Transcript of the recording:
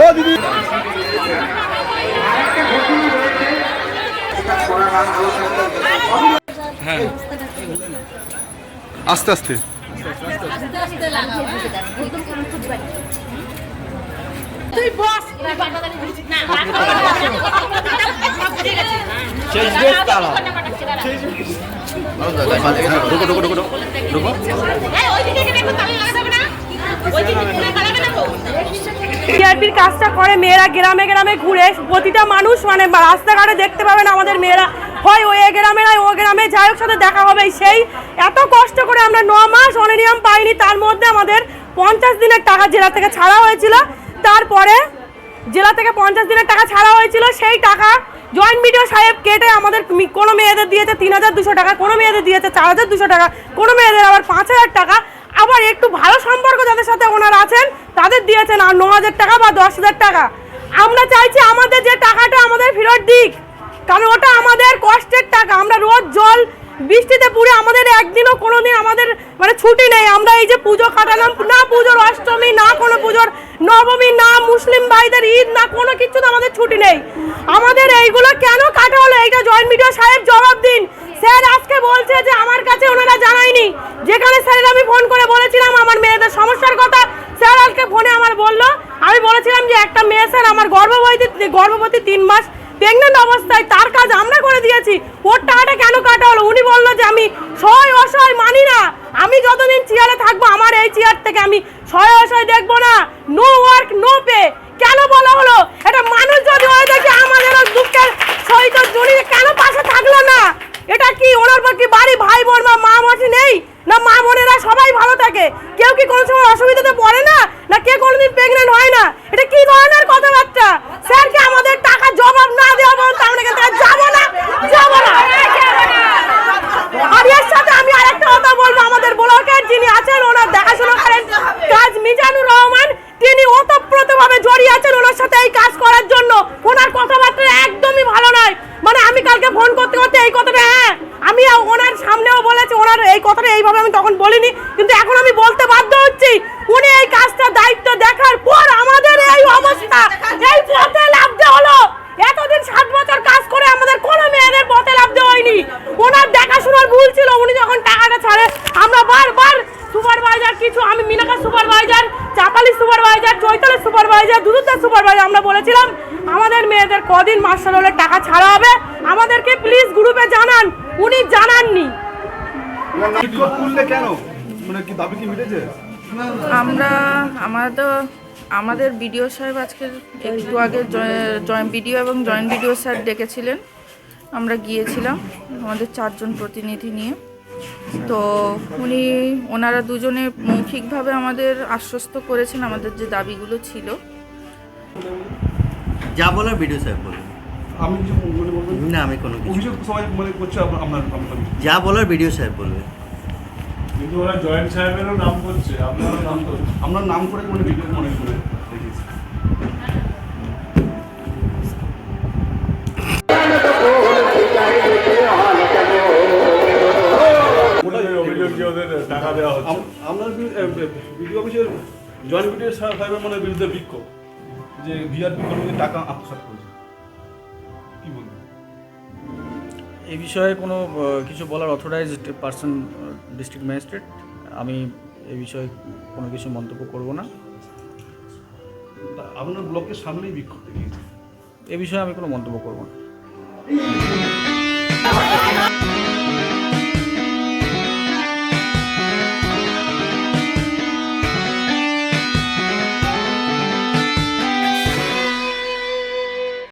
ও দিদি হ্যাঁ আস্তে আস্তে। তুই বস না। শেষ বেশ তারা। ঢুকো টিআরপির কাজটা করে মেয়েরা গ্রামে গ্রামে ঘুরে। প্রতিটা মানুষ মানে রাস্তাঘাটে দেখতে পাবেন আমাদের মেয়েরা। হয় ওই গ্রামে নয়, ও গ্রামে। যাই হোক, সাথে দেখা হবে সেই। এত কষ্ট করে আমরা ন মাস অনিয়ম পাইনি, তার মধ্যে আমাদের পঞ্চাশ দিনের টাকা জেলা থেকে ছাড়া হয়েছিল। তারপরে জেলা থেকে পঞ্চাশ দিনের টাকা ছাড়া হয়েছিল, সেই টাকা জয়েন্ট বিডিও সাহেব কেটে আমাদের কোনো মেয়েদের দিয়েছে তিন হাজার দুশো টাকা, কোনো মেয়েদের দিয়েছে চার হাজার দুশো টাকা, কোনো মেয়েদের আবার পাঁচ হাজার টাকা। আবার একটু ভালো সম্পর্ক যাদের সাথে ওনারা আছেন, তাদের দিয়েছেন আর ন হাজার টাকা বা দশ হাজার টাকা। আমরা চাইছি আমাদের যে টাকাটা আমাদের ফেরত দিক, কারণ ওটা আমাদের কষ্টের টাকা। আমরা রোজ জল, বৃষ্টিতে পুরে আমাদের একদিনও কোনো দিন আমাদের মানে ছুটি নেই। আমরা এই যে পুজো কাটালাম, না পুজোর অষ্টমী, না কোনো পুজোর নবমী না মুসলিম ভাইদের ঈদ না কোনো কিছু আমাদের ছুটি নেই। আমাদের এইগুলো কেন কাটা হলো? এইটা জয়েন্ট মিডিয়া সাহেব জবাব দিন। স্যার আজকে বলছে যে আমার কাছে ওনারা জানায়নি। যেখানে স্যারের আমি ফোন করে বলেছিলাম আমার মেয়েদের সমস্যার কথা, স্যার আজকে ফোনে আমার বলল। আমি বলেছিলাম যে একটা মেয়ে স্যার আমার গর্ভবতী গর্ভবতী তিন মাস। প্রেগনেন্ট অবস্থায় তার কাজ আমরা করে দিয়েছি। ওর টাকাটা কেন কাটা হলো? উনি বলল যে আমি সহায় অসহায় মানি না। আমি যতদিন চেয়ারে থাকব, আমার এই চেয়ার থেকে আমি সহায় অসহায় দেখব না নো ওয়ার্ক নো পে কেন বলা হলো এটা মানুষ যদি হয়ে থাকে আমাদেরও দুঃখের সহিত জড়িয়ে কেন পাশে থাকল না এটা কি বাড়ি? ভাই বোন বা মা মাসি নেই? না মা বোনেরা সবাই ভালো থাকে। কেউ কি কোনো সময় অসুবিধাতে পড়ে না? না কে কোনোদিন প্রেগনেন্ট হয় না? এটা কি ধরনের কথাবার্তা স্যারকে আমাদের টাকা জবাব না দেওয়া পর্যন্ত আমরা এখান থেকে যাব না যাব না আর এর সাথে আমি আরেকটা কথা বলব আমাদের ব্লকের যিনি আছেন ওনার দেখাশোনা করেন কাজ মিজানুর রহমান তিনি ওতপ্রোতভাবে জড়িয়ে আছেন ওনার সাথে এই কাজ করার জন্য ওনার কথাবার্তা একদমই ভালো নয় মানে আমি কালকে ফোন করতে করতে এই কথাটা হ্যাঁ আমি ওনার সামনেও বলেছি ওনার এই কথাটা এইভাবে আমি তখন বলিনি কিন্তু এখন আমি বলতে বাধ্য হচ্ছি উনি এই কাজটা দায়িত্ব দেখার পর আমাদের এই অবস্থা এই পথে লাভতে হলো এতদিন সাত বছর কাজ করে আমাদের কোনো মেয়েদের পথে লাভতে হয়নি ওনার দেখাশোনার ভুল ছিল উনি যখন টাকাটা ছাড়ে আমরা বারবার সুপারভাইজার কিছু আমি মিনাকা সুপারভাইজার, চাপালি সুপারভাইজার চৈতলের সুপারভাইজার দুদুতার সুপারভাইজার আমরা বলেছিলাম, আমাদের মেয়েদের কদিন মাস্টার হলে টাকা ছাড়া হবে। আমাদেরকে প্লিজ গ্রুপে জানান। উনি জানাননি। মিটেছে আমরা আমাদের আমাদের বিডিও সাহেব আজকে একটু আগে জয়েন্ট বিডিও এবং জয়েন্ট বিডিও স্যার ডেকেছিলেন। আমরা গিয়েছিলাম, আমাদের চারজন প্রতিনিধি নিয়ে। তো উনি ওনারা দুজনে মৌখিকভাবে আমাদের আশ্বস্ত করেছেন আমাদের যে দাবিগুলো ছিল। যা বলার ভিডিও সাহেব বলবেন আমি মানে না আমি কোনো কিছু সবাই মনে করছে আপনার আপনার আপনার যা বলার ভিডিও সাহেব বলবে কিন্তু ওরা জয়েন্ট সাহেবেরও নাম করছে আপনারও নাম আপনার নাম করে মানে ভিডিও মনে করে আপনার ভিডিও অফিসের জয়েন্ট ভিডিও সাহেবের মানে বিরুদ্ধে বিক্ষোভ যে ভিআরপি কর্মীদের টাকা আত্মসাৎ করেছে। কি বলবেন? এই বিষয়ে কোনো কিছু বলার অথরাইজড পার্সন ডিস্ট্রিক্ট ম্যাজিস্ট্রেট আমি এই বিষয়ে কোনো কিছু মন্তব্য করব না। আপনার ব্লকের সামনেই বিক্ষোভ এ বিষয়ে আমি কোনো মন্তব্য করব না।